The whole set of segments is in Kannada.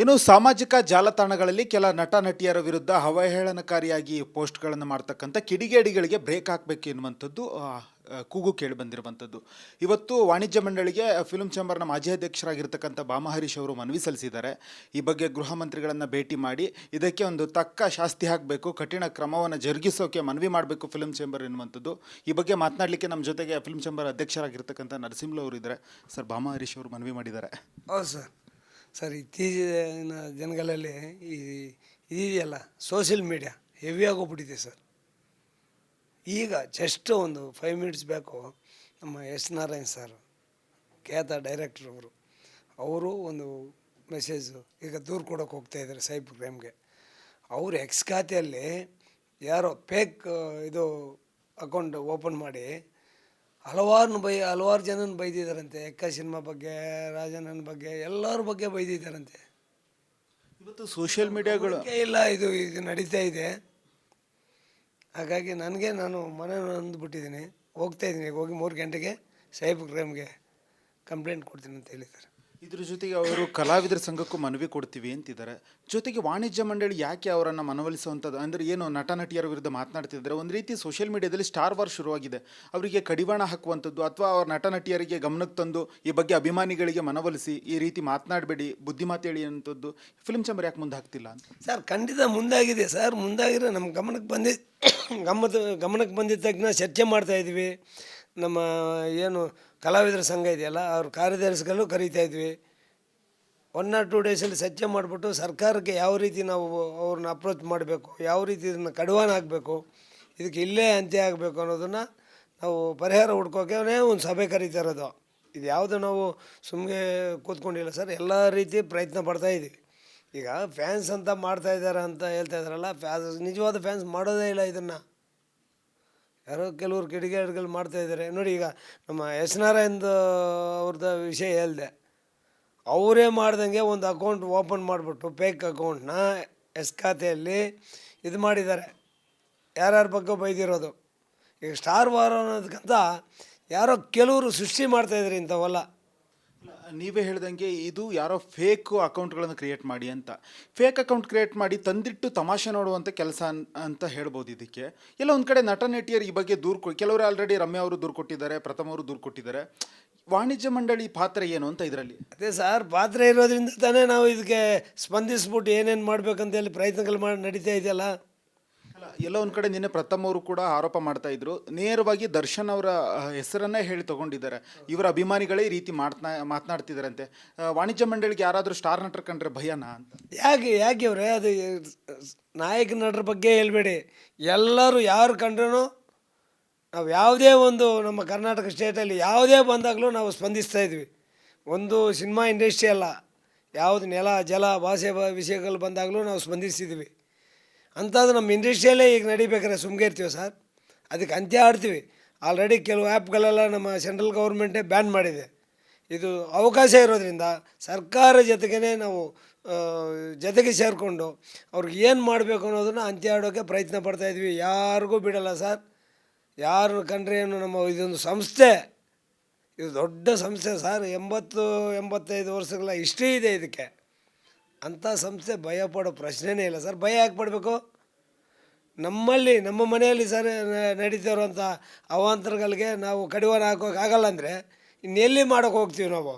ಇನ್ನು ಸಾಮಾಜಿಕ ಜಾಲತಾಣಗಳಲ್ಲಿ ಕೆಲ ನಟ ನಟಿಯರ ವಿರುದ್ಧ ಅವಹೇಳನಕಾರಿಯಾಗಿ ಪೋಸ್ಟ್ಗಳನ್ನು ಮಾಡ್ತಕ್ಕಂಥ ಕಿಡಿಗೇಡಿಗಳಿಗೆ ಬ್ರೇಕ್ ಹಾಕಬೇಕು ಎನ್ನುವಂಥದ್ದು ಕೂಗು ಕೇಳಿ ಬಂದಿರುವಂಥದ್ದು. ಇವತ್ತು ವಾಣಿಜ್ಯ ಮಂಡಳಿಗೆ ಫಿಲ್ಮ್ ಚೇಂಬರ್ನ ಮಾಜಿ ಅಧ್ಯಕ್ಷರಾಗಿರ್ತಕ್ಕಂಥ ಬಾಮಹರೀಶ್ ಅವರು ಮನವಿ ಸಲ್ಲಿಸಿದ್ದಾರೆ. ಈ ಬಗ್ಗೆ ಗೃಹ ಮಂತ್ರಿಗಳನ್ನು ಭೇಟಿ ಮಾಡಿ ಇದಕ್ಕೆ ಒಂದು ತಕ್ಕ ಶಾಸ್ತಿ ಹಾಕಬೇಕು, ಕಠಿಣ ಕ್ರಮವನ್ನು ಜರುಗಿಸೋಕೆ ಮನವಿ ಮಾಡಬೇಕು ಫಿಲ್ಮ್ ಚೇಂಬರ್ ಎನ್ನುವಂಥದ್ದು. ಈ ಬಗ್ಗೆ ಮಾತನಾಡಲಿಕ್ಕೆ ನಮ್ಮ ಜೊತೆಗೆ ಫಿಲ್ಮ್ ಚೇಂಬರ್ ಅಧ್ಯಕ್ಷರಾಗಿರ್ತಕ್ಕಂಥ ನರಸಿಂಹಲು ಅವರು ಇದ್ದಾರೆ. ಸರ್ ಬಾಮಹರೀಶ್ ಅವರು ಮನವಿ ಮಾಡಿದ್ದಾರೆ. ಹೌದು ಸರ್. ಸರ್, ಇತ್ತೀಚಿನ ದಿನಗಳಲ್ಲಿ ಈ ಇದೆಯಲ್ಲ, ಸೋಷಿಯಲ್ ಮೀಡಿಯಾ ಹೆವಿ ಆಗೋಗ್ಬಿಟ್ಟಿದೆ ಸರ್. ಈಗ ಜಸ್ಟ್ ಒಂದು ಫೈವ್ ಮಿನಿಟ್ಸ್ ಬ್ಯಾಕು ನಮ್ಮ ಎಸ್ ನಾರಾಯಣ್ ಸರ್, ಖ್ಯಾತ ಡೈರೆಕ್ಟ್ರ್ ಅವರು. ಅವರು ಒಂದು ಮೆಸೇಜು ಈಗ ದೂರು ಕೊಡೋಕೆ ಹೋಗ್ತಾ ಇದ್ದಾರೆ ಸೈಬ್ ಕ್ರೈಮ್ಗೆ ಅವರು ಎಕ್ಸ್ ಖಾತೆಯಲ್ಲಿ ಯಾರೋ ಫೇಕ್ ಇದು ಅಕೌಂಟ್ ಓಪನ್ ಮಾಡಿ ಹಲವಾರು ಬೈ ಹಲವಾರು ಜನನ ಬೈದಿದ್ದಾರಂತೆ. ಎಕ್ಕ ಸಿನಿಮಾ ಬಗ್ಗೆ ರಾಜಣ್ಣನ ಬಗ್ಗೆ ಎಲ್ಲರ ಬಗ್ಗೆ ಬೈದಿದ್ದಾರಂತೆ. ಇವತ್ತು ಸೋಷಿಯಲ್ ಮೀಡಿಯಾಗಳು ಇಲ್ಲ ಇದು ಇದು ನಡೀತಾ ಇದೆ. ಹಾಗಾಗಿ ನನಗೆ ನಾನು ಮನೆ ಅಂದ್ಬಿಟ್ಟಿದ್ದೀನಿ ಹೋಗ್ತಾ ಇದ್ದೀನಿ ಹೋಗಿ ಮೂರು ಗಂಟೆಗೆ ಸೈಬರ್ ಕ್ರೈಮ್ಗೆ ಕಂಪ್ಲೇಂಟ್ ಕೊಡ್ತೀನಿ ಅಂತ ಹೇಳಿದ್ದಾರೆ. ಇದ್ರ ಜೊತೆಗೆ ಅವರು ಕಲಾವಿದರ ಸಂಘಕ್ಕೂ ಮನವಿ ಕೊಡ್ತೀವಿ ಅಂತಿದ್ದಾರೆ. ಜೊತೆಗೆ ವಾಣಿಜ್ಯ ಮಂಡಳಿ ಯಾಕೆ ಅವರನ್ನು ಮನವೊಲಿಸುವಂಥದ್ದು? ಅಂದರೆ ಏನು ನಟ ನಟಿಯರ ವಿರುದ್ಧ ಮಾತನಾಡ್ತಿದ್ದಾರೆ. ಒಂದು ರೀತಿ ಸೋಷಿಯಲ್ ಮೀಡಿಯಾದಲ್ಲಿ ಸ್ಟಾರ್ ವಾರ್ ಶುರುವಾಗಿದೆ. ಅವರಿಗೆ ಕಡಿವಾಣ ಹಾಕುವಂಥದ್ದು ಅಥವಾ ಅವ್ರ ನಟ ನಟಿಯರಿಗೆ ಗಮನಕ್ಕೆ ತಂದು ಈ ಬಗ್ಗೆ ಅಭಿಮಾನಿಗಳಿಗೆ ಮನವೊಲಿಸಿ ಈ ರೀತಿ ಮಾತನಾಡಬೇಡಿ ಬುದ್ಧಿಮಾತು ಹೇಳಿ ಅಂಥದ್ದು ಫಿಲ್ಮ್ ಚಂಬರ್ ಯಾಕೆ ಮುಂದೆ ಹಾಕ್ತಿಲ್ಲ ಅಂತ? ಸರ್, ಖಂಡಿತ ಮುಂದಾಗಿದೆ ಸರ್. ಮುಂದಾಗಿರೋ ನಮ್ಮ ಗಮನಕ್ಕೆ ಬಂದಿ ಗಮನದ ಗಮನಕ್ಕೆ ಬಂದಿದ್ದ ತಕ್ಷಣ ಚರ್ಚೆ ಮಾಡ್ತಾ ಇದ್ದೀವಿ ನಮ್ಮ, ಏನು ಕಲಾವಿದರ ಸಂಘ ಇದೆಯಲ್ಲ, ಅವ್ರ ಕಾರ್ಯದರ್ಶಿಗಳು ಕರೀತಾ ಇದ್ವಿ. ಒನ್ ಆರ್ ಟೂ ಡೇಸಲ್ಲಿ ಸಜ್ಜೆ ಮಾಡಿಬಿಟ್ಟು ಸರ್ಕಾರಕ್ಕೆ ಯಾವ ರೀತಿ ನಾವು ಅವ್ರನ್ನ ಅಪ್ರೋಚ್ ಮಾಡಬೇಕು, ಯಾವ ರೀತಿ ಇದನ್ನು ಕಡಿವಾಣ ಆಗಬೇಕು ಇದಕ್ಕೆ ಇಲ್ಲೇ ಅಂತ್ಯ ಆಗಬೇಕು ಅನ್ನೋದನ್ನು ನಾವು ಪರಿಹಾರ ಹುಡ್ಕೋಕೆ ಒಂದು ಸಭೆ ಕರೀತಾ ಇರೋದು. ಇದು ಯಾವುದು ನಾವು ಸುಮ್ಮನೆ ಕೂತ್ಕೊಂಡಿಲ್ಲ ಸರ್, ಎಲ್ಲ ರೀತಿ ಪ್ರಯತ್ನ ಪಡ್ತಾ ಇದ್ದೀವಿ ಈಗ ಫ್ಯಾನ್ಸ್ ಅಂತ ಮಾಡ್ತಾ ಇದ್ದಾರೆ ಅಂತ ಹೇಳ್ತಾ ಇದ್ದಾರಲ್ಲ ಫ್ಯಾನ್ಸ್ ನಿಜವಾದ ಫ್ಯಾನ್ಸ್ ಮಾಡೋದೇ ಇಲ್ಲ ಇದನ್ನು. ಯಾರೋ ಕೆಲವರು ಕಿಡಿಗೇಡಿಗಳು ಮಾಡ್ತಾ ಇದ್ದಾರೆ. ನೋಡಿ ಈಗ ನಮ್ಮ ಎಸ್ ನಾರಾಯಣ್ ಅವ್ರದ್ದು ವಿಷಯ ಹೇಳಿದೆ. ಅವರೇ ಮಾಡ್ದಂಗೆ ಒಂದು ಅಕೌಂಟ್ ಓಪನ್ ಮಾಡಿಬಿಟ್ಟು ಪೇಕ್ ಅಕೌಂಟ್ನ ಎಸ್ ಖಾತೆಯಲ್ಲಿ ಇದು ಮಾಡಿದ್ದಾರೆ. ಯಾರ್ಯಾರ ಬಗ್ಗೆ ಬೈದಿರೋದು? ಈಗ ಸ್ಟಾರ್ ವಾರ್ ಅನ್ನೋದಕ್ಕಂತ ಯಾರೋ ಕೆಲವರು ಸೃಷ್ಟಿ ಮಾಡ್ತಾಯಿದ್ರು ಇಂಥವೆಲ್ಲ. ನೀವೇ ಹೇಳ್ದಂಗೆ ಇದು ಯಾರೋ ಫೇಕ್ ಅಕೌಂಟ್ಗಳನ್ನು ಕ್ರಿಯೇಟ್ ಮಾಡಿ ಅಂತ. ಫೇಕ್ ಅಕೌಂಟ್ ಕ್ರಿಯೇಟ್ ಮಾಡಿ ತಂದಿಟ್ಟು ತಮಾಷೆ ನೋಡುವಂಥ ಕೆಲಸ ಅಂತ ಹೇಳ್ಬೋದು ಇದಕ್ಕೆ. ಎಲ್ಲ ಒಂದು ಕಡೆ ನಟ, ನಟಿಯರು ಈ ಬಗ್ಗೆ ದೂರು ಕೊ, ಕೆಲವರು ಆಲ್ರೆಡಿ ರಮ್ಯಾ ಅವರು ದೂರು ಕೊಟ್ಟಿದ್ದಾರೆ, ಪ್ರಥಮ ಅವರು ದೂರು ಕೊಟ್ಟಿದ್ದಾರೆ. ವಾಣಿಜ್ಯ ಮಂಡಳಿ ಪಾತ್ರ ಏನು ಅಂತ ಇದರಲ್ಲಿ? ಅದೇ ಸರ್, ಪಾತ್ರ ಇರೋದ್ರಿಂದ ತಾನೇ ನಾವು ಇದಕ್ಕೆ ಸ್ಪಂದಿಸ್ಬಿಟ್ಟು ಏನೇನು ಮಾಡಬೇಕಂತ ಹೇಳಿ ಪ್ರಯತ್ನಗಳು ಮಾಡಿ, ನಡೀತಾ ಇದೆಯಲ್ಲ. ಎಲ್ಲ ಒಂದು ಕಡೆ ನಿನ್ನೆ ಪ್ರಥಮ್ ಅವರು ಕೂಡ ಆರೋಪ ಮಾಡ್ತಾ ಇದ್ರು. ನೇರವಾಗಿ ದರ್ಶನ್ ಅವರ ಹೆಸರನ್ನೇ ಹೇಳಿ ತಗೊಂಡಿದ್ದಾರೆ. ಇವರ ಅಭಿಮಾನಿಗಳೇ ಈ ರೀತಿ ಮಾತನಾ ಮಾತನಾಡ್ತಿದ್ದಾರಂತೆ ವಾಣಿಜ್ಯ ಮಂಡಳಿಗೆ ಯಾರಾದರೂ ಸ್ಟಾರ್ ನಟರು ಕಂಡ್ರೆ ಭಯನ ಅಂತ? ಯಾಕೆ ಯಾಕೆ ಅವರೇ? ಅದು ನಾಯಕ ನಟರ ಬಗ್ಗೆ ಹೇಳ್ಬೇಡಿ. ಎಲ್ಲರೂ ಯಾರು ಕಂಡ್ರೂ ನಾವು ಯಾವುದೇ ಒಂದು ನಮ್ಮ ಕರ್ನಾಟಕ ಸ್ಟೇಟಲ್ಲಿ ಯಾವುದೇ ಬಂದಾಗಲೂ ನಾವು ಸ್ಪಂದಿಸ್ತಾ ಇದ್ವಿ. ಒಂದು ಸಿನಿಮಾ ಇಂಡಸ್ಟ್ರಿ ಅಲ್ಲ. ಯಾವುದು ನೆಲ, ಜಲ ಭಾಷೆ ವಿಷಯಗಳು ಬಂದಾಗಲೂ ನಾವು ಸ್ಪಂದಿಸ್ತಿದ್ವಿ. ಅಂಥದ್ದು ನಮ್ಮ ಇಂಡಸ್ಟ್ರಿಯಲ್ಲೇ ಈಗ ನಡಿಬೇಕಾದ್ರೆ ಸುಮ್ಗೆ ಇರ್ತೀವಿ ಸರ್. ಅದಕ್ಕೆ ಅಂತ್ಯ ಆಡ್ತೀವಿ ಆಲ್ರೆಡಿ ಕೆಲವು ಆ್ಯಪ್ಗಳೆಲ್ಲ ನಮ್ಮ ಸೆಂಟ್ರಲ್ ಗೌರ್ಮೆಂಟೇ ಬ್ಯಾನ್ ಮಾಡಿದೆ. ಇದು ಅವಕಾಶ ಇರೋದ್ರಿಂದ ಸರ್ಕಾರ ಜೊತೆಗೇ ನಾವು ಜೊತೆಗೆ ಸೇರಿಕೊಂಡು ಅವ್ರಿಗೆ ಏನು ಮಾಡಬೇಕು ಅನ್ನೋದನ್ನು ಅಂತ್ಯ ಆಡೋಕ್ಕೆ ಪ್ರಯತ್ನ ಪಡ್ತಾಯಿದ್ವಿ ಯಾರಿಗೂ ಬಿಡಲ್ಲ ಸರ್. ಯಾರು ಕಂಡ್ರೆ ಏನು ನಮ್ಮ ಇದೊಂದು ಸಂಸ್ಥೆ. ಇದು ದೊಡ್ಡ ಸಂಸ್ಥೆ ಸರ್. ಎಂಬತ್ತು, ಎಂಬತ್ತೈದು ವರ್ಷಗಳ ಹಿಸ್ಟ್ರಿ ಇದೆ ಇದಕ್ಕೆ. ಅಂಥ ಸಂಸ್ಥೆ ಭಯ ಪಡೋ ಪ್ರಶ್ನೆನೇ ಇಲ್ಲ ಸರ್. ಭಯ ಯಾಕೆ ಪಡಬೇಕು? ನಮ್ಮಲ್ಲಿ ನಮ್ಮ ಮನೆಯಲ್ಲಿ ಸರ್ ನಡೀತಾ ಇರುವಂಥ ಅವಾಂತರಗಳಿಗೆ ನಾವು ಕಡಿವಾಣ ಹಾಕೋಕೆ ಆಗಲ್ಲ ಅಂದರೆ ಇನ್ನೆಲ್ಲಿ ಮಾಡೋಕೆ ಹೋಗ್ತೀವಿ ನಾವು?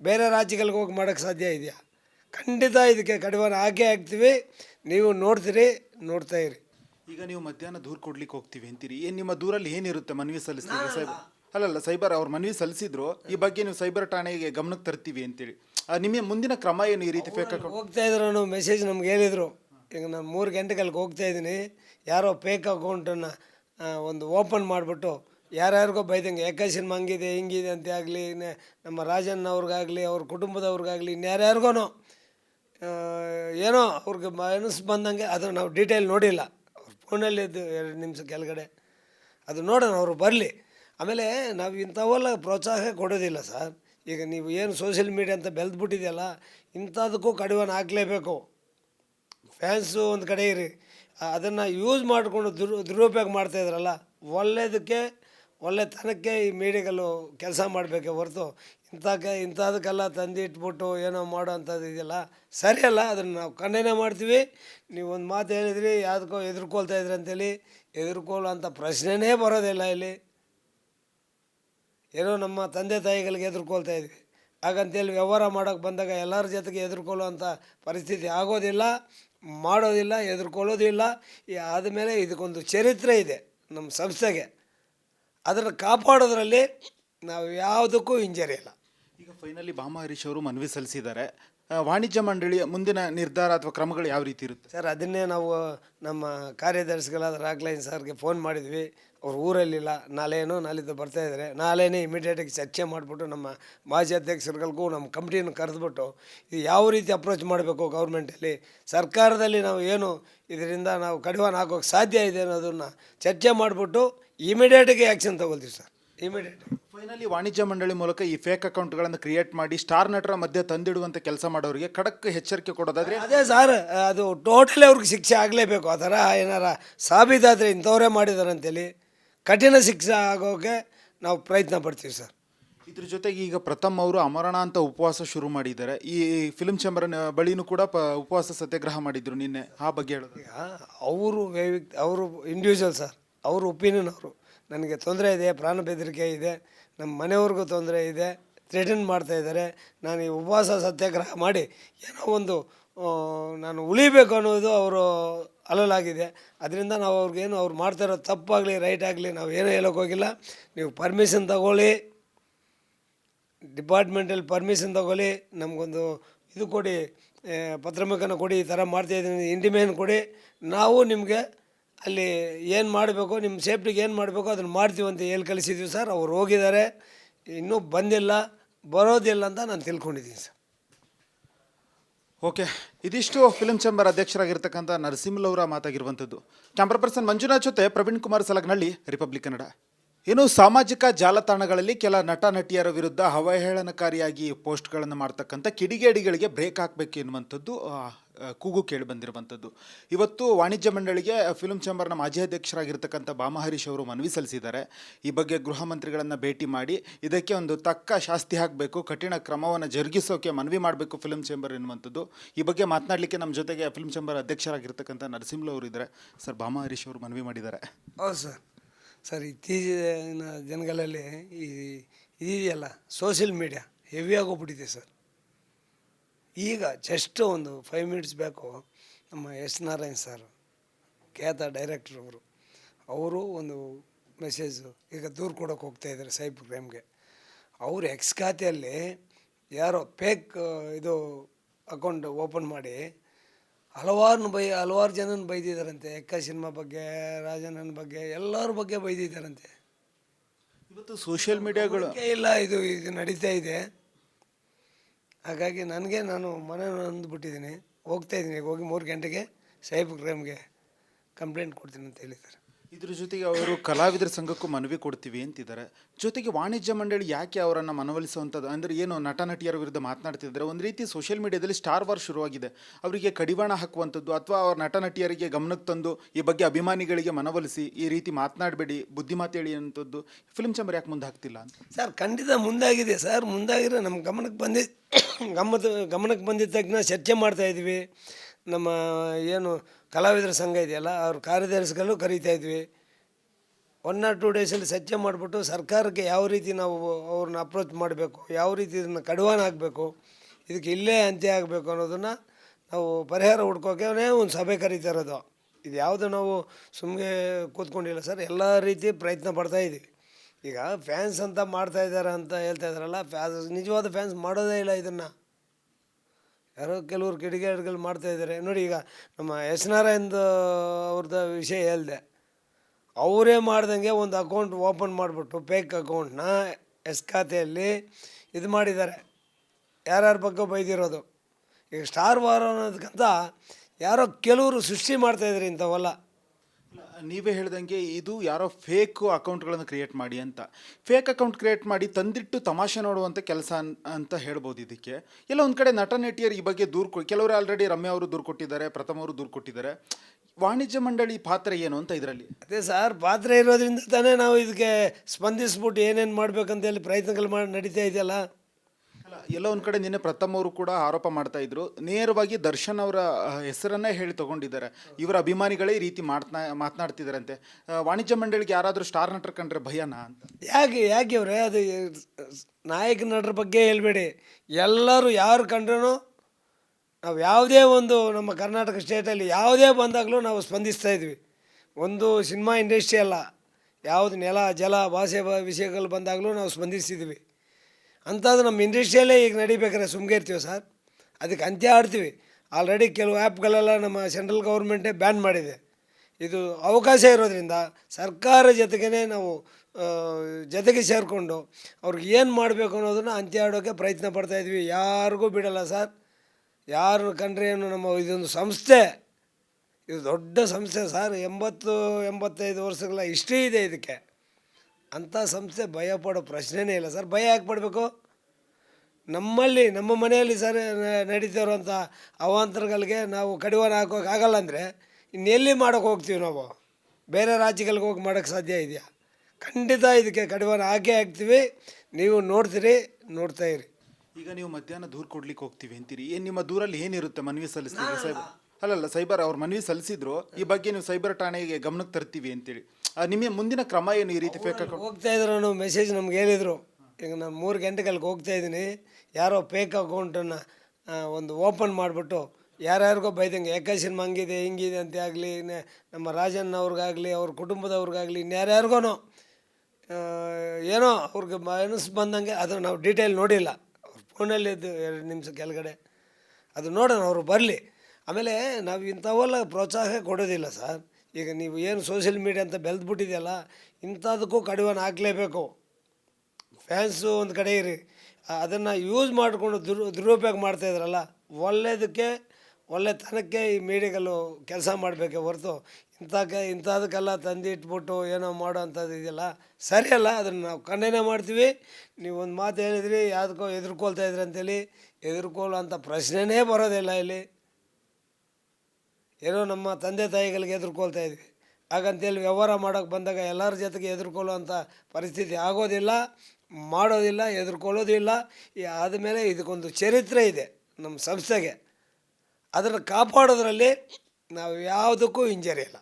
ಬೇರೆ ರಾಜ್ಯಗಳಿಗೆ ಹೋಗಿ ಮಾಡೋಕ್ಕೆ ಸಾಧ್ಯ ಇದೆಯಾ? ಖಂಡಿತ ಇದಕ್ಕೆ ಕಡಿವಾಣ ಹಾಕೇ ಹಾಕ್ತೀವಿ. ನೀವು ನೋಡ್ತೀರಿ ನೋಡ್ತಾ ಇರಿ. ಈಗ ನೀವು ಮಧ್ಯಾಹ್ನ ದೂರ ಕೊಡ್ಲಿಕ್ಕೆ ಹೋಗ್ತೀವಿ ಅಂತೀರಿ. ಏನು ನಿಮ್ಮ ದೂರಲ್ಲಿ ಏನಿರುತ್ತೆ ಮನವಿ ಸಲ್ಲಿಸ್ತೀವಿ ಸೈಬರ್ ಅಲ್ಲಲ್ಲ ಸೈಬರ್ ಅವ್ರು ಮನವಿ ಸಲ್ಲಿಸಿದ್ರು. ಈ ಬಗ್ಗೆ ನೀವು ಸೈಬರ್ ಠಾಣೆಗೆ ಗಮನಕ್ಕೆ ತರ್ತೀವಿ ಅಂತೇಳಿ ನಿಮ್ಮ ಮುಂದಿನ ಕ್ರಮ ಏನು ಈ ರೀತಿ ಫೇಕ್ ಅಕೌಂಟ್ ಹೋಗ್ತಾ ಇದ್ರು ಮೆಸೇಜ್ ನಮ್ಗೆ ಹೇಳಿದರು. ಈಗ ನಾನು ಮೂರು ಗಂಟೆಗೆ ಅಲ್ಲಿಗೆ ಹೋಗ್ತಾ ಇದ್ದೀನಿ. ಯಾರೋ ಫೇಕ್ ಅಕೌಂಟನ್ನು ಒಂದು ಓಪನ್ ಮಾಡಿಬಿಟ್ಟು ಯಾರ್ಯಾರಿಗೋ ಬೈದಂಗೆ ಯಾಕೆ ಸಿನಿಮಾ ಹಂಗಿದೆ, ಹಿಂಗಿದೆ ಅಂತ ಆಗಲಿ ನಮ್ಮ ರಾಜಣ್ಣ ಅವ್ರಿಗಾಗಲಿ ಅವ್ರ ಕುಟುಂಬದವ್ರಿಗಾಗಲಿ ಇನ್ಯಾರ್ಯಾರಿಗೋ ಏನೋ ಅವ್ರಿಗೆ ಮನಸ್ಸು ಬಂದಂಗೆ ಅದು ನಾವು ಡೀಟೇಲ್ ನೋಡಿಲ್ಲ. ಅವ್ರ ಫೋನಲ್ಲಿ ಇದ್ದು ಎರಡು ನಿಮಿಷ ಕೆಳಗಡೆ ಅದು ನೋಡೋಣ, ಅವರು ಬರಲಿ. ಆಮೇಲೆ ನಾವು ಇಂಥವೆಲ್ಲ ಪ್ರೋತ್ಸಾಹ ಕೊಡೋದಿಲ್ಲ ಸರ್. ಈಗ ನೀವು ಏನು ಸೋಷಿಯಲ್ ಮೀಡಿಯಾ ಅಂತ ಬೆಳೆದ್ಬಿಟ್ಟಿದೆಯಲ್ಲ, ಇಂಥದಕ್ಕೂ ಕಡಿವಾಣ ಹಾಕಲೇಬೇಕು. ಫ್ಯಾನ್ಸು ಒಂದು ಕಡೆ ಇರಿ. ಅದನ್ನು ಯೂಸ್ ಮಾಡಿಕೊಂಡು ದುರ್, ದುರುಪಯೋಗ ಮಾಡ್ತಾಯಿದ್ರಲ್ಲ ಒಳ್ಳೆಯದಕ್ಕೆ ಒಳ್ಳೆತನಕ್ಕೆ ಈ ಮೀಡಿಯಾಗಳು ಕೆಲಸ ಮಾಡಬೇಕೆ ಹೊರತು. ಇಂಥಕ್ಕೆ ಇಂಥದಕ್ಕೆಲ್ಲ ತಂದಿಟ್ಬಿಟ್ಟು ಏನೋ ಮಾಡೋ ಅಂಥದ್ದು ಇದೆಯಲ್ಲ ಸರಿಯಲ್ಲ ಅದನ್ನು ನಾವು ಖಂಡನೆ ಮಾಡ್ತೀವಿ. ನೀವು ಒಂದು ಮಾತು ಹೇಳಿದ್ರಿ, ಯಾವುದಕ್ಕೋ ಎದುರ್ಕೊಳ್ತಾ ಇದ್ರಿ ಅಂತೇಳಿ ಎದುರ್ಕೊಳ್ಳೋ ಅಂಥ ಪ್ರಶ್ನೆನೇ ಬರೋದಿಲ್ಲ ಇಲ್ಲಿ. ಏನೋ ನಮ್ಮ ತಂದೆ ತಾಯಿಗಳಿಗೆ ಎದುರುಕೊಳ್ತಾ ಇದ್ವಿ. ಹಾಗಂತೇಳಿ ವ್ಯವಹಾರ ಮಾಡೋಕ್ಕೆ ಬಂದಾಗ ಎಲ್ಲರ ಜೊತೆಗೆ ಎದುರುಕೊಳ್ಳುವಂಥ ಪರಿಸ್ಥಿತಿ ಆಗೋದಿಲ್ಲ ಮಾಡೋದಿಲ್ಲ ಎದುರುಕೊಳ್ಳೋದಿಲ್ಲ. ಈ ಆದಮೇಲೆ ಇದಕ್ಕೊಂದು ಚರಿತ್ರೆ ಇದೆ ನಮ್ಮ ಸಂಸ್ಥೆಗೆ. ಅದನ್ನು ಕಾಪಾಡೋದ್ರಲ್ಲಿ ನಾವು ಯಾವುದಕ್ಕೂ ಇಂಜರಿ ಇಲ್ಲ ಈಗ ಫೈನಲಿ ಬಾಮ ಹರೀಶ್ ಅವರು ಮನವಿ ಸಲ್ಲಿಸಿದ್ದಾರೆ. ವಾಣಿಜ್ಯ ಮಂಡಳಿಯ ಮುಂದಿನ ನಿರ್ಧಾರ ಅಥವಾ ಕ್ರಮಗಳು ಯಾವ ರೀತಿ ಇರುತ್ತೆ? ಸರ್ ಅದನ್ನೇ ನಾವು ನಮ್ಮ ಕಾರ್ಯದರ್ಶಿಗಳಾದ ರಾಕ್ಲೈನ್ ಸರ್ಗೆ ಫೋನ್ ಮಾಡಿದ್ವಿ. ಅವ್ರು ಊರಲ್ಲಿಲ್ಲ ನಾಳೆನೋ ನಾಳಿದ್ದು ಬರ್ತಾ ಇದ್ದಾರೆ ನಾಳೆನೇ ಇಮಿಡಿಯೇಟಾಗಿ ಚರ್ಚೆ ಮಾಡಿಬಿಟ್ಟು ನಮ್ಮ ಮಾಜಿ ಅಧ್ಯಕ್ಷರುಗಳಿಗೂ ನಮ್ಮ ಕಮಿಟಿಯನ್ನು ಕರೆದ್ಬಿಟ್ಟು ಇದು ಯಾವ ರೀತಿ ಅಪ್ರೋಚ್ ಮಾಡಬೇಕು ಗೌರ್ಮೆಂಟಲ್ಲಿ? ಸರ್ಕಾರದಲ್ಲಿ ನಾವು ಏನು ಇದರಿಂದ ನಾವು ಕಡಿವಾಣ ಹಾಕೋಕ್ಕೆ ಸಾಧ್ಯ ಇದೆ ಅನ್ನೋದನ್ನು ಚರ್ಚೆ ಮಾಡಿಬಿಟ್ಟು ಇಮಿಡಿಯೇಟಾಗಿ ಆ್ಯಕ್ಷನ್ ತಗೊಳ್ತೀವಿ ಸರ್. ಇಮಿಡಿಯೇಟ್ ಫೈನಲಿ ವಾಣಿಜ್ಯ ಮಂಡಳಿ ಮೂಲಕ ಈ ಫೇಕ್ ಅಕೌಂಟ್ಗಳನ್ನು ಕ್ರಿಯೇಟ್ ಮಾಡಿ ಸ್ಟಾರ್ ನಟರ ಮಧ್ಯೆ ತಂದಿಡುವಂಥ ಕೆಲಸ ಮಾಡೋರಿಗೆ ಖಡಕ್ ಎಚ್ಚರಿಕೆ ಕೊಡೋದಾದ್ರೆ ಅದೇ ಸರ್ ಅದು ಟೋಟಲಿ ಅವ್ರಿಗೆ ಶಿಕ್ಷೆ ಆಗಲೇಬೇಕು. ಆ ಥರ ಏನಾರ ಸಾಬೀತಾದರೆ ಇಂಥವರೇ ಮಾಡಿದಾರಂತೇಳಿ. ಅಂತೇಳಿ ಕಠಿಣ ಶಿಕ್ಷೆ ಆಗೋಕ್ಕೆ ನಾವು ಪ್ರಯತ್ನ ಪಡ್ತೀವಿ ಸರ್. ಇದ್ರ ಜೊತೆಗೆ ಈಗ ಪ್ರಥಮ್ ಅವರು ಅಮರಣ ಅಂತ ಉಪವಾಸ ಶುರು ಮಾಡಿದ್ದಾರೆ. ಈ ಫಿಲ್ಮ್ ಚೇಂಬರ್ ಬಳಿನೂ ಕೂಡ ಪ ಉಪವಾಸ ಸತ್ಯಾಗ್ರಹ ಮಾಡಿದ್ರು ನಿನ್ನೆ. ಆ ಬಗ್ಗೆ ಹೇಳೋದು. ಈಗ ಅವರು ವೈವಿಕ್ ಅವರು ಇಂಡಿವಿಜುವಲ್ ಸರ್. ಅವರು ಒಪಿನಿಯನ್ ಅವರು. ನನಗೆ ತೊಂದರೆ ಇದೆ ಪ್ರಾಣ ಬೆದರಿಕೆ ಇದೆ ನಮ್ಮ ಮನೆಯವ್ರಿಗೂ ತೊಂದರೆ ಇದೆ ಥ್ರೆಟನ್ ಮಾಡ್ತಾ ಇದ್ದಾರೆ. ನಾನು ಈ ಉಪವಾಸ ಸತ್ಯಾಗ್ರಹ ಮಾಡಿ ಏನೋ ಒಂದು ನಾನು ಉಳಿಬೇಕು ಅನ್ನೋದು ಅವರು ಅಲಲಾಗಿದೆ ಅದರಿಂದ ನಾವು ಅವ್ರಿಗೇನು ಅವ್ರು ಮಾಡ್ತಾಯಿರೋ ತಪ್ಪಾಗಲಿ ರೈಟ್ ಆಗಲಿ ನಾವು ಏನೂ ಹೇಳೋಕ್ಕೋಗಿಲ್ಲ ನೀವು ಪರ್ಮಿಷನ್ ತಗೊಳ್ಳಿ. ಡಿಪಾರ್ಟ್ಮೆಂಟಲ್ಲಿ ಪರ್ಮಿಷನ್ ತಗೊಳ್ಳಿ. ನಮಗೊಂದು ಇದು ಕೊಡಿ ಆ, ಪತ್ರಮುಖನ ಕೊಡಿ ಈ ಥರ ಮಾಡ್ತಾಯಿದ್ದೀನಿ ಇಂಟಿಮೇನ್ ಕೊಡಿ. ನಾವು ನಿಮಗೆ ಅಲ್ಲಿ ಏನು ಮಾಡಬೇಕು ನಿಮ್ಮ ಸೇಫ್ಟಿಗೆ ಏನು ಮಾಡಬೇಕು ಅದನ್ನು ಮಾಡ್ತೀವಿ ಅಂತ ಹೇಳಿ ಕಳಿಸಿದ್ದೀವಿ ಸರ್. ಅವ್ರು ಹೋಗಿದ್ದಾರೆ. ಇನ್ನೂ ಬಂದಿಲ್ಲ ಬರೋದಿಲ್ಲ ಅಂತ ನಾನು ತಿಳ್ಕೊಂಡಿದ್ದೀನಿ ಸರ್. ಓಕೆ, ಇದಿಷ್ಟು ಫಿಲ್ಮ್ ಚೇಂಬರ್ ಅಧ್ಯಕ್ಷರಾಗಿರ್ತಕ್ಕಂಥ ನರಸಿಂಹಲವರ ಮಾತಾಗಿರುವಂಥದ್ದು. ಕ್ಯಾಮ್ರಾ ಪರ್ಸನ್ ಮಂಜುನಾಥ್ ಜೊತೆ ಪ್ರವೀಣ್ ಕುಮಾರ್ ಸಲಗ್ನಳ್ಳಿ ರಿಪಬ್ಲಿಕ್ ಕನ್ನಡ ಇನ್ನು ಸಾಮಾಜಿಕ ಜಾಲತಾಣಗಳಲ್ಲಿ ಕೆಲ ನಟ ನಟಿಯರ ವಿರುದ್ಧ ಅವಹೇಳನಕಾರಿಯಾಗಿ ಪೋಸ್ಟ್ಗಳನ್ನು ಮಾಡ್ತಕ್ಕಂಥ ಕಿಡಿಗೇಡಿಗಳಿಗೆ ಬ್ರೇಕ್ ಹಾಕಬೇಕು ಎನ್ನುವಂಥದ್ದು ಕೂಗು ಕೇಳಿ ಬಂದಿರುವಂಥದ್ದು. ಇವತ್ತು ವಾಣಿಜ್ಯ ಮಂಡಳಿಗೆ ಫಿಲ್ಮ್ ಚೇಂಬರ್ನ ಮಾಜಿ ಅಧ್ಯಕ್ಷರಾಗಿರ್ತಕ್ಕಂಥ ಬಾಮಹರೀಶ್ ಅವರು ಮನವಿ ಸಲ್ಲಿಸಿದ್ದಾರೆ. ಈ ಬಗ್ಗೆ ಗೃಹ ಮಂತ್ರಿಗಳನ್ನು ಭೇಟಿ ಮಾಡಿ ಇದಕ್ಕೆ ಒಂದು ತಕ್ಕ ಶಾಸ್ತಿ ಹಾಕಬೇಕು, ಕಠಿಣ ಕ್ರಮವನ್ನು ಜರುಗಿಸೋಕೆ ಮನವಿ ಮಾಡಬೇಕು ಫಿಲ್ಮ್ ಚೇಂಬರ್ ಎನ್ನುವಂಥದ್ದು. ಈ ಬಗ್ಗೆ ಮಾತನಾಡಲಿಕ್ಕೆ ನಮ್ಮ ಜೊತೆಗೆ ಫಿಲ್ಮ್ ಚೇಂಬರ್ ಅಧ್ಯಕ್ಷರಾಗಿರ್ತಕ್ಕಂಥ ನರಸಿಂಹಲು ಅವರು ಇದ್ದಾರೆ. ಸರ್ ಬಾಮಹರೀಶ್ ಅವರು ಮನವಿ ಮಾಡಿದ್ದಾರೆ. ಹೌದು ಸರ್. ಸರ್, ಇತ್ತೀಚಿನ ದಿನಗಳಲ್ಲಿ ಈ ಇದೆಯಲ್ಲ, ಸೋಷಿಯಲ್ ಮೀಡಿಯಾ ಹೆವಿಯಾಗೋಗ್ಬಿಟ್ಟಿದೆ ಸರ್. ಈಗ ಜಸ್ಟ್ ಒಂದು ಫೈವ್ ಮಿನಿಟ್ಸ್ ಬೇಕು ನಮ್ಮ ಎಸ್ ನಾರಾಯಣ್ ಸರ್, ಖ್ಯಾತ ಡೈರೆಕ್ಟ್ರ್ ಅವರು. ಅವರು ಒಂದು ಮೆಸೇಜು ಈಗ ದೂರು ಕೊಡೋಕೆ ಹೋಗ್ತಾ ಇದ್ದಾರೆ ಸೈಬ್ ಕ್ರೈಮ್ಗೆ. ಅವ್ರ ಎಕ್ಸ್ ಖಾತೆಯಲ್ಲಿ ಯಾರೋ ಪೇಕ್ ಇದು ಅಕೌಂಟ್ ಓಪನ್ ಮಾಡಿ ಹಲವಾರು ಬೈ ಹಲವಾರು ಜನನ ಬೈದಿದ್ದಾರಂತೆ ಎಕ್ಕ ಸಿನಿಮಾ ಬಗ್ಗೆ ರಾಜಣ್ಣನ ಬಗ್ಗೆ ಎಲ್ಲರ ಬಗ್ಗೆ ಬೈದಿದ್ದಾರಂತೆ ಇವತ್ತು ಸೋಷಿಯಲ್ ಮೀಡಿಯಾಗಳು ಇಲ್ಲ ಇದು ಇದು ನಡೀತಾ ಇದೆ. ಹಾಗಾಗಿ ನನಗೆ ನಾನು ಮನೆ ಅಂದ್ಬಿಟ್ಟಿದ್ದೀನಿ ಹೋಗ್ತಾ ಇದ್ದೀನಿ ಹೋಗಿ ಮೂರು ಗಂಟೆಗೆ ಸೈಬ್ ಕ್ರೈಮ್ಗೆ ಕಂಪ್ಲೇಂಟ್ ಕೊಡ್ತೀನಿ ಅಂತ ಹೇಳಿದ್ದಾರೆ. ಇದ್ರ ಜೊತೆಗೆ ಅವರು ಕಲಾವಿದರ ಸಂಘಕ್ಕೂ ಮನವಿ ಕೊಡ್ತೀವಿ ಅಂತಿದ್ದಾರೆ. ಜೊತೆಗೆ ವಾಣಿಜ್ಯ ಮಂಡಳಿ ಯಾಕೆ ಅವರನ್ನು ಮನವೊಲಿಸುವಂಥದ್ದು? ಅಂದರೆ ಏನು ನಟ ನಟಿಯರ ವಿರುದ್ಧ ಮಾತನಾಡ್ತಿದ್ದಾರೆ. ಒಂದು ರೀತಿ ಸೋಷಿಯಲ್ ಮೀಡಿಯಾದಲ್ಲಿ ಸ್ಟಾರ್ ವಾರ್ ಶುರುವಾಗಿದೆ. ಅವರಿಗೆ ಕಡಿವಾಣ ಹಾಕುವಂಥದ್ದು ಅಥವಾ ಅವರ ನಟ ನಟಿಯರಿಗೆ ಗಮನಕ್ಕೆ ತಂದು ಈ ಬಗ್ಗೆ ಅಭಿಮಾನಿಗಳಿಗೆ ಮನವೊಲಿಸಿ ಈ ರೀತಿ ಮಾತನಾಡಬೇಡಿ ಬುದ್ಧಿಮಾತು ಹೇಳಿ ಅಂಥದ್ದು ಫಿಲ್ಮ್ ಚಂಬರ್ ಯಾಕೆ ಮುಂದೆ ಹಾಕ್ತಿಲ್ಲ ಅಂತ? ಸರ್, ಖಂಡಿತ ಮುಂದಾಗಿದೆ ಸರ್. ಮುಂದಾಗಿರೋ ನಮ್ಮ ಗಮನಕ್ಕೆ ಬಂದಿದ್ದ ಗಮನದ ಗಮನಕ್ಕೆ ಬಂದಿದ್ದ ತಕ್ಷಣ ಚರ್ಚೆ ಮಾಡ್ತಾ ಇದ್ವಿ. ನಮ್ಮ ಏನು ಕಲಾವಿದರ ಸಂಘ ಇದೆಯಲ್ಲ, ಅವ್ರ ಕಾರ್ಯದರ್ಶಿಗಳು ಕರೀತಾ ಇದ್ವಿ. ಒನ್ ಆರ್ ಟೂ ಡೇಸಲ್ಲಿ ಸಜ್ಜೆ ಮಾಡಿಬಿಟ್ಟು ಸರ್ಕಾರಕ್ಕೆ ಯಾವ ರೀತಿ ನಾವು ಅವ್ರನ್ನ ಅಪ್ರೋಚ್ ಮಾಡಬೇಕು, ಯಾವ ರೀತಿ ಇದನ್ನು ಕಡಿವಾಣ ಆಗಬೇಕು ಇದಕ್ಕೆ ಇಲ್ಲೇ ಅಂತ್ಯ ಆಗಬೇಕು ಅನ್ನೋದನ್ನು ನಾವು ಪರಿಹಾರ ಹುಡ್ಕೋಕೆ ಒಂದು ಸಭೆ ಕರೀತಾ ಇರೋದು. ಇದು ಯಾವುದು ನಾವು ಸುಮ್ಮನೆ ಕೂತ್ಕೊಂಡಿಲ್ಲ ಸರ್, ಎಲ್ಲ ರೀತಿ ಪ್ರಯತ್ನ ಪಡ್ತಾ ಇದ್ದೀವಿ ಈಗ ಫ್ಯಾನ್ಸ್ ಅಂತ ಮಾಡ್ತಾ ಇದ್ದಾರೆ ಅಂತ ಹೇಳ್ತಾ ಇದ್ದಾರಲ್ಲ ಫ್ಯಾನ್ಸ್ ನಿಜವಾದ ಫ್ಯಾನ್ಸ್ ಮಾಡೋದೇ ಇಲ್ಲ ಇದನ್ನು. ಯಾರೋ ಕೆಲವರು ಕಿಡಿಗೇಡಿಗಳು ಮಾಡ್ತಾ ಇದ್ದಾರೆ. ನೋಡಿ ಈಗ ನಮ್ಮ ಎಸ್ ನಾರಾಯಣದ ಅವ್ರದ್ದು ವಿಷಯ ಹೇಳಿದೆ. ಅವರೇ ಮಾಡ್ದಂಗೆ ಒಂದು ಅಕೌಂಟ್ ಓಪನ್ ಮಾಡಿಬಿಟ್ಟು ಪೇಕ್ ಅಕೌಂಟ್ನ ಎಸ್ ಖಾತೆಯಲ್ಲಿ ಇದು ಮಾಡಿದ್ದಾರೆ. ಯಾರ್ಯಾರ ಬಗ್ಗೆ ಬೈದಿರೋದು? ಈಗ ಸ್ಟಾರ್ ವಾರ್ ಅನ್ನೋದಕ್ಕಿಂತ ಯಾರೋ ಕೆಲವರು ಸೃಷ್ಟಿ ಮಾಡ್ತಾಯಿದ್ರು ಇಂಥವೆಲ್ಲ. ನೀವೇ ಹೇಳ್ದಂಗೆ ಇದು ಯಾರೋ ಫೇಕ್ ಅಕೌಂಟ್ಗಳನ್ನು ಕ್ರಿಯೇಟ್ ಮಾಡಿ ಅಂತ. ಫೇಕ್ ಅಕೌಂಟ್ ಕ್ರಿಯೇಟ್ ಮಾಡಿ ತಂದಿಟ್ಟು ತಮಾಷೆ ನೋಡುವಂಥ ಕೆಲಸ ಅಂತ ಹೇಳ್ಬೋದು ಇದಕ್ಕೆ. ಎಲ್ಲ ಒಂದು ಕಡೆ ನಟ, ನಟಿಯರು ಈ ಬಗ್ಗೆ ದೂರು ಕೆಲವರು ಆಲ್ರೆಡಿ ರಮ್ಯಾ ಅವರು ದೂರು ಕೊಟ್ಟಿದ್ದಾರೆ, ಪ್ರಥಮ ಅವರು ದೂರು ಕೊಟ್ಟಿದ್ದಾರೆ. ವಾಣಿಜ್ಯ ಮಂಡಳಿ ಪಾತ್ರ ಏನು ಅಂತ ಇದರಲ್ಲಿ? ಅದೇ ಸರ್, ಪಾತ್ರ ಇರೋದ್ರಿಂದ ತಾನೇ ನಾವು ಇದಕ್ಕೆ ಸ್ಪಂದಿಸ್ಬಿಟ್ಟು ಏನೇನು ಮಾಡ್ಬೇಕಂತ ಹೇಳಿ ಪ್ರಯತ್ನಗಳು ಮಾಡಿ ನಡೀತಾ ಇದೆಯಲ್ಲ. ಎಲ್ಲ ಒಂದು ಕಡೆ ನಿನ್ನೆ ಪ್ರಥಮ್ ಅವರು ಕೂಡ ಆರೋಪ ಮಾಡ್ತಾ ಇದ್ರು. ನೇರವಾಗಿ ದರ್ಶನ್ ಅವರ ಹೆಸರನ್ನೇ ಹೇಳಿ ತಗೊಂಡಿದ್ದಾರೆ. ಇವರ ಅಭಿಮಾನಿಗಳೇ ಈ ರೀತಿ ಮಾತನಾ ಮಾತನಾಡ್ತಿದ್ದಾರಂತೆ ವಾಣಿಜ್ಯ ಮಂಡಳಿಗೆ ಯಾರಾದರೂ ಸ್ಟಾರ್ ನಟರು ಕಂಡ್ರೆ ಭಯನಾ ಅಂತ? ಯಾಕೆ ಯಾಕೆ ಅವ್ರೆ? ಅದು ನಾಯಕ ನಟರ ಬಗ್ಗೆ ಹೇಳ್ಬೇಡಿ. ಎಲ್ಲರೂ ಯಾರು ಕಂಡ್ರೂ ನಾವು ಯಾವುದೇ ಒಂದು ನಮ್ಮ ಕರ್ನಾಟಕ ಸ್ಟೇಟಲ್ಲಿ ಯಾವುದೇ ಬಂದಾಗಲೂ ನಾವು ಸ್ಪಂದಿಸ್ತಾ ಇದ್ವಿ. ಒಂದು ಸಿನಿಮಾ ಇಂಡಸ್ಟ್ರಿ ಅಲ್ಲ. ಯಾವುದು ನೆಲ, ಜಲ ಭಾಷೆ ವಿಷಯಗಳು ಬಂದಾಗಲೂ ನಾವು ಸ್ಪಂದಿಸಿದ್ವಿ. ಅಂಥದ್ದು ನಮ್ಮ ಇಂಡಸ್ಟ್ರಿಯಲ್ಲೇ ಈಗ ನಡಿಬೇಕಾದ್ರೆ ಸುಮ್ಗೆ ಇರ್ತೀವಿ ಸರ್. ಅದಕ್ಕೆ ಅಂತ್ಯ ಆಡ್ತೀವಿ ಆಲ್ರೆಡಿ ಕೆಲವು ಆ್ಯಪ್ಗಳೆಲ್ಲ ನಮ್ಮ ಸೆಂಟ್ರಲ್ ಗೌರ್ಮೆಂಟೇ ಬ್ಯಾನ್ ಮಾಡಿದೆ. ಇದು ಅವಕಾಶ ಇರೋದ್ರಿಂದ ಸರ್ಕಾರ ಜೊತೆಗೇ ನಾವು ಜೊತೆಗೆ ಸೇರಿಕೊಂಡು ಅವ್ರಿಗೆ ಏನು ಮಾಡಬೇಕು ಅನ್ನೋದನ್ನು ಅಂತ್ಯ ಆಡೋಕ್ಕೆ ಪ್ರಯತ್ನ ಪಡ್ತಾಯಿದ್ವಿ ಯಾರಿಗೂ ಬಿಡಲ್ಲ ಸರ್. ಯಾರು ಕಂಡ್ರೆ ಏನು ನಮ್ಮ ಇದೊಂದು ಸಂಸ್ಥೆ. ಇದು ದೊಡ್ಡ ಸಂಸ್ಥೆ ಸರ್. ಎಂಬತ್ತು, ಎಂಬತ್ತೈದು ವರ್ಷಗಳ ಹಿಸ್ಟ್ರಿ ಇದೆ ಇದಕ್ಕೆ. ಅಂಥ ಸಂಸ್ಥೆ ಭಯ ಪಡೋ ಪ್ರಶ್ನೆನೇ ಇಲ್ಲ ಸರ್. ಭಯ ಯಾಕೆ ಪಡಬೇಕು? ನಮ್ಮಲ್ಲಿ ನಮ್ಮ ಮನೆಯಲ್ಲಿ ಸರ್ ನ- ನಡೀತಾ ಇರುವಂಥ ಅವಾಂತರಗಳಿಗೆ ನಾವು ಕಡಿವಾಣ ಹಾಕೋಕೆ ಆಗಲ್ಲ ಅಂದರೆ ಇನ್ನೆಲ್ಲಿ ಮಾಡೋಕೆ ಹೋಗ್ತೀವಿ ನಾವು? ಬೇರೆ ರಾಜ್ಯಗಳಿಗೆ ಹೋಗಿ ಮಾಡೋಕ್ಕೆ ಸಾಧ್ಯ ಇದೆಯಾ? ಖಂಡಿತ ಇದಕ್ಕೆ ಕಡಿವಾಣ ಹಾಕೇ ಹಾಕ್ತೀವಿ. ನೀವು ನೋಡ್ತೀರಿ ನೋಡ್ತಾ ಇರಿ. ಈಗ ನೀವು ಮಧ್ಯಾಹ್ನ ದೂರು ಕೊಡ್ಲಿಕ್ಕೆ ಹೋಗ್ತೀವಿ ಅಂತೀರಿ. ಏನು ನಿಮ್ಮ ದೂರಲ್ಲಿ ಏನಿರುತ್ತೆ ಮನವಿ ಸಲ್ಲಿಸ್ತೀವಿ ಸೈಬರ್? ಅಲ್ಲಲ್ಲ ಸೈಬರ್ ಅವ್ರು ಮನವಿ ಸಲ್ಲಿಸಿದ್ರು. ಈ ಬಗ್ಗೆ ನೀವು ಸೈಬರ್ ಠಾಣೆಗೆ ಗಮನಕ್ಕೆ ತರ್ತೀವಿ ಅಂತೇಳಿ. ಆ, ನಿಮ್ಮ ಮುಂದಿನ ಕ್ರಮ ಏನು ಈ ರೀತಿ ಫೇಕ್ ಅಕೌಂಟ್ ಹೋಗ್ತಾ ಇದ್ರು ಮೆಸೇಜ್ ನಮ್ಗೆ ಹೇಳಿದರು. ಈಗ ನಾನು ಮೂರು ಗಂಟೆಗೆ ಅಲ್ಲಿಗೆ ಹೋಗ್ತಾ ಇದ್ದೀನಿ ಯಾರೋ ಫೇಕ್ ಅಕೌಂಟನ್ನು ಒಂದು ಓಪನ್ ಮಾಡಿಬಿಟ್ಟು ಯಾರ್ಯಾರಿಗೋ ಬೈದಂಗೆ ಸಿನಿಮಾ ಹಂಗಿದೆ ಹಿಂಗಿದೆ ಅಂತ ಆಗಲಿ ನಮ್ಮ ರಾಜಣ್ಣ ಅವ್ರಿಗಾಗಲಿ ಅವ್ರ ಕುಟುಂಬದವ್ರಿಗಾಗಲಿ ಇನ್ಯಾರ್ಯಾರಿಗೋ ಏನೋ ಅವ್ರಿಗೆ ಮನಸ್ಸು ಬಂದಂಗೆ ಅದು ನಾವು ಡೀಟೇಲ್ ನೋಡಿಲ್ಲ. ಅವ್ರ ಫೋನಲ್ಲಿದ್ದು ಎರಡು ನಿಮಿಷ ಕೆಳಗಡೆ. ಅದು ನೋಡೋಣ ಅವರು ಬರಲಿ. ಆಮೇಲೆ ನಾವು ಇಂಥವೆಲ್ಲ ಪ್ರೋತ್ಸಾಹ ಕೊಡೋದಿಲ್ಲ ಸರ್. ಈಗ ನೀವು ಏನು ಸೋಷಿಯಲ್ ಮೀಡಿಯಾ ಅಂತ ಬೆಳೆದ್ಬಿಟ್ಟಿದೆಯಲ್ಲ, ಇಂಥದಕ್ಕೂ ಕಡಿವಾಣ ಹಾಕಲೇಬೇಕು. ಫ್ಯಾನ್ಸು ಒಂದು ಕಡೆ ಇರಿ. ಅದನ್ನು ಯೂಸ್ ಮಾಡಿಕೊಂಡು ದುರ್, ದುರುಪಯೋಗ ಮಾಡ್ತಾಯಿದ್ರಲ್ಲ ಒಳ್ಳೆಯದಕ್ಕೆ ಒಳ್ಳೆತನಕ್ಕೆ ಈ ಮೀಡಿಯಾಗಳು ಕೆಲಸ ಮಾಡಬೇಕೆ ಹೊರತು ಇಂಥಕ್ಕೆ ಇಂಥದಕ್ಕೆಲ್ಲ ತಂದಿಟ್ಬಿಟ್ಟು ಏನೋ ಮಾಡೋ ಅಂಥದ್ದು ಇದೆಯಲ್ಲ, ಸರಿಯಲ್ಲ, ಅದನ್ನು ನಾವು ಖಂಡನೆ ಮಾಡ್ತೀವಿ. ನೀವು ಒಂದು ಮಾತು ಹೇಳಿದ್ರಿ, ಯಾವುದಕ್ಕೋ ಎದುರ್ಕೊಳ್ತಾ ಇದ್ರಿ ಅಂತೇಳಿ ಎದುರ್ಕೊಳ್ಳೋ ಅಂಥ ಪ್ರಶ್ನೆನೇ ಬರೋದಿಲ್ಲ ಇಲ್ಲಿ. ಏನೋ ನಮ್ಮ ತಂದೆ ತಾಯಿಗಳಿಗೆ ಎದುರುಕೊಳ್ತಾ ಇದ್ವಿ. ಹಾಗಂತೇಳಿ ವ್ಯವಹಾರ ಮಾಡೋಕ್ಕೆ ಬಂದಾಗ ಎಲ್ಲರ ಜೊತೆಗೆ ಎದುರುಕೊಳ್ಳುವಂಥ ಪರಿಸ್ಥಿತಿ ಆಗೋದಿಲ್ಲ, ಮಾಡೋದಿಲ್ಲ ಎದುರುಕೊಳ್ಳೋದಿಲ್ಲ ಆದಮೇಲೆ ಇದಕ್ಕೊಂದು ಚರಿತ್ರೆ ಇದೆ ನಮ್ಮ ಸಂಸ್ಥೆಗೆ. ಅದನ್ನು ಕಾಪಾಡೋದ್ರಲ್ಲಿ ನಾವು ಯಾವುದಕ್ಕೂ ಇಲ್ಲ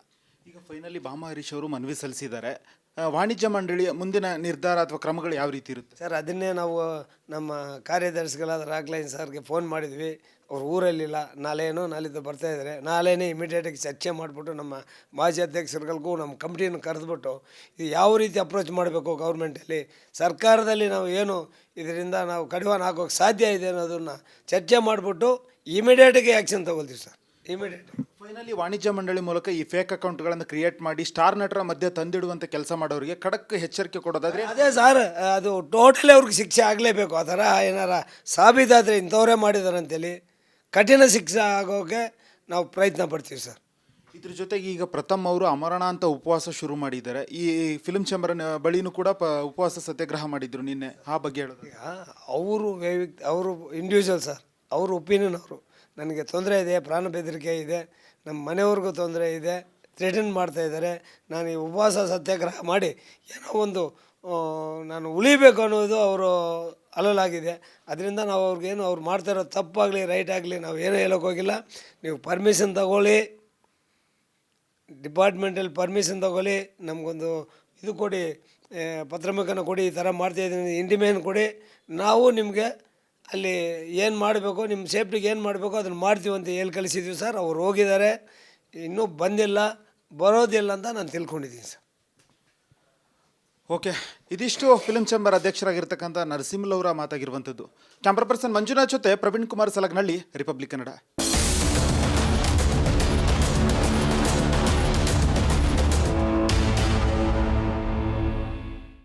ಫೈನಲಿ ಬಾಮ ಹರೀಶ್ ಅವರು ಮನವಿ ಸಲ್ಲಿಸಿದ್ದಾರೆ. ವಾಣಿಜ್ಯ ಮಂಡಳಿಯ ಮುಂದಿನ ನಿರ್ಧಾರ ಅಥವಾ ಕ್ರಮಗಳು ಯಾವ ರೀತಿ ಇರುತ್ತೆ? ಸರ್, ಅದನ್ನೇ ನಾವು ನಮ್ಮ ಕಾರ್ಯದರ್ಶಿಗಳಾದ ರಾಕ್ಲೈನ್ ಸರ್ಗೆ ಫೋನ್ ಮಾಡಿದ್ವಿ. ಅವ್ರು ಊರಲ್ಲಿಲ್ಲ. ನಾಳೆನೋ ನಾಳಿದ್ದು ಬರ್ತಾ ಇದ್ದಾರೆ ನಾಳೆನೇ ಇಮಿಡಿಯೇಟಾಗಿ ಚರ್ಚೆ ಮಾಡಿಬಿಟ್ಟು ನಮ್ಮ ಮಾಜಿ ಅಧ್ಯಕ್ಷರುಗಳಿಗೂ ನಮ್ಮ ಕಂಪ್ನಿಯನ್ನು ಕರೆದ್ಬಿಟ್ಟು ಇದು ಯಾವ ರೀತಿ ಅಪ್ರೋಚ್ ಮಾಡಬೇಕು ಗೌರ್ಮೆಂಟಲ್ಲಿ ಸರ್ಕಾರದಲ್ಲಿ ನಾವು ಏನು ಇದರಿಂದ ನಾವು ಕಡಿವಾಣ ಹಾಕೋಕ್ಕೆ ಸಾಧ್ಯ ಇದೆ ಅನ್ನೋದನ್ನು ಚರ್ಚೆ ಮಾಡಿಬಿಟ್ಟು ಇಮಿಡಿಯೇಟಾಗಿ ಆ್ಯಕ್ಷನ್ ತಗೊಳ್ತೀವಿ ಸರ್. ಇಮಿಡಿಯೇಟ್ ಫೈನಲಿ ವಾಣಿಜ್ಯ ಮಂಡಳಿ ಮೂಲಕ ಈ ಫೇಕ್ ಅಕೌಂಟ್ಗಳನ್ನು ಕ್ರಿಯೇಟ್ ಮಾಡಿ ಸ್ಟಾರ್ ನಟರ ಮಧ್ಯೆ ತಂದಿಡುವಂಥ ಕೆಲಸ ಮಾಡೋರಿಗೆ ಖಡಕ್ ಎಚ್ಚರಿಕೆ ಕೊಡೋದಾದ್ರೆ ಅದೇ ಸರ್ ಅದು ಟೋಟಲಿ ಅವ್ರಿಗೆ ಶಿಕ್ಷೆ ಆಗಲೇಬೇಕು. ಆ ಥರ ಏನಾರ ಸಾಬೀತಾದರೆ ಇಂಥವರೇ ಮಾಡಿದ್ದಾರೆ ಅಂತೇಳಿ ಕಠಿಣ ಶಿಕ್ಷೆ ಆಗೋಕ್ಕೆ ನಾವು ಪ್ರಯತ್ನ ಪಡ್ತೀವಿ ಸರ್ ಇದ್ರ ಜೊತೆಗೆ ಈಗ ಪ್ರಥಮ್ ಅವರು ಅಮರಣ ಅಂತ ಉಪವಾಸ ಶುರು ಮಾಡಿದ್ದಾರೆ. ಈ ಫಿಲ್ಮ್ ಚೇಂಬರ್ ಬಳಿನೂ ಕೂಡ ಪ ಉಪವಾಸ ಸತ್ಯಾಗ್ರಹ ಮಾಡಿದ್ರು ನಿನ್ನೆ. ಆ ಬಗ್ಗೆ ಹೇಳೋದು. ಈಗ ಅವರು ವೈವಿಕ್ ಅವರು ಇಂಡಿವಿಜುವಲ್ ಸರ್ ಅವ್ರ ಒಪಿನಿಯನ್ ಅವರು. ನನಗೆ ತೊಂದರೆ ಇದೆ, ಪ್ರಾಣ ಬೆದರಿಕೆ ಇದೆ, ನಮ್ಮ ಮನೆಯವ್ರಿಗೂ ತೊಂದರೆ ಇದೆ ಥ್ರೆಟನ್ ಮಾಡ್ತಾ ಇದ್ದಾರೆ. ನಾನು ಈ ಉಪವಾಸ ಸತ್ಯಾಗ್ರಹ ಮಾಡಿ ಏನೋ ಒಂದು ನಾನು ಉಳಿಬೇಕು ಅನ್ನೋದು ಅವರು ಅಲಲಾಗಿದೆ ಅದರಿಂದ ನಾವು ಅವ್ರಿಗೇನು ಅವ್ರು ಮಾಡ್ತಾ ಇರೋ ತಪ್ಪಾಗಲಿ ರೈಟ್ ಆಗಲಿ ನಾವು ಏನೂ ಹೇಳೋಕೆ ಹೋಗಿಲ್ಲ. ನೀವು ಪರ್ಮಿಷನ್ ತಗೊಳ್ಳಿ. ಡಿಪಾರ್ಟ್ಮೆಂಟಲ್ಲಿ ಪರ್ಮಿಷನ್ ತಗೊಳ್ಳಿ. ನಮಗೊಂದು ಇದು ಕೊಡಿ ಪತ್ರಮುಖನ ಕೊಡಿ, ಈ ಥರ ಮಾಡ್ತಾಯಿದ್ದೀನಿ ಇಂಟಿಮೇನ್ ಕೊಡಿ. ನಾವು ನಿಮಗೆ ಅಲ್ಲಿ ಏನು ಮಾಡಬೇಕು ನಿಮ್ಮ ಸೇಫ್ಟಿಗೆ ಏನು ಮಾಡಬೇಕು ಅದನ್ನು ಮಾಡ್ತೀವಿ ಅಂತ ಹೇಳಿ ಕಳಿಸಿದ್ವಿ ಸರ್. ಅವ್ರು ಹೋಗಿದ್ದಾರೆ. ಇನ್ನೂ ಬಂದಿಲ್ಲ, ಬರೋದಿಲ್ಲ ಅಂತ ನಾನು ತಿಳ್ಕೊಂಡಿದ್ದೀನಿ ಸರ್. ಓಕೆ, ಇದಿಷ್ಟು ಫಿಲ್ಮ್ ಚೇಂಬರ್ ಅಧ್ಯಕ್ಷರಾಗಿರ್ತಕ್ಕಂಥ ನರಸಿಂಹಲವರ ಮಾತಾಗಿರುವಂಥದ್ದು. ಕ್ಯಾಮ್ರಾ ಪರ್ಸನ್ ಮಂಜುನಾಥ್ ಜೊತೆ ಪ್ರವೀಣ್ ಕುಮಾರ್ ಸಲಗ್ನಹಳ್ಳಿ ರಿಪಬ್ಲಿಕ್ ಕನ್ನಡ.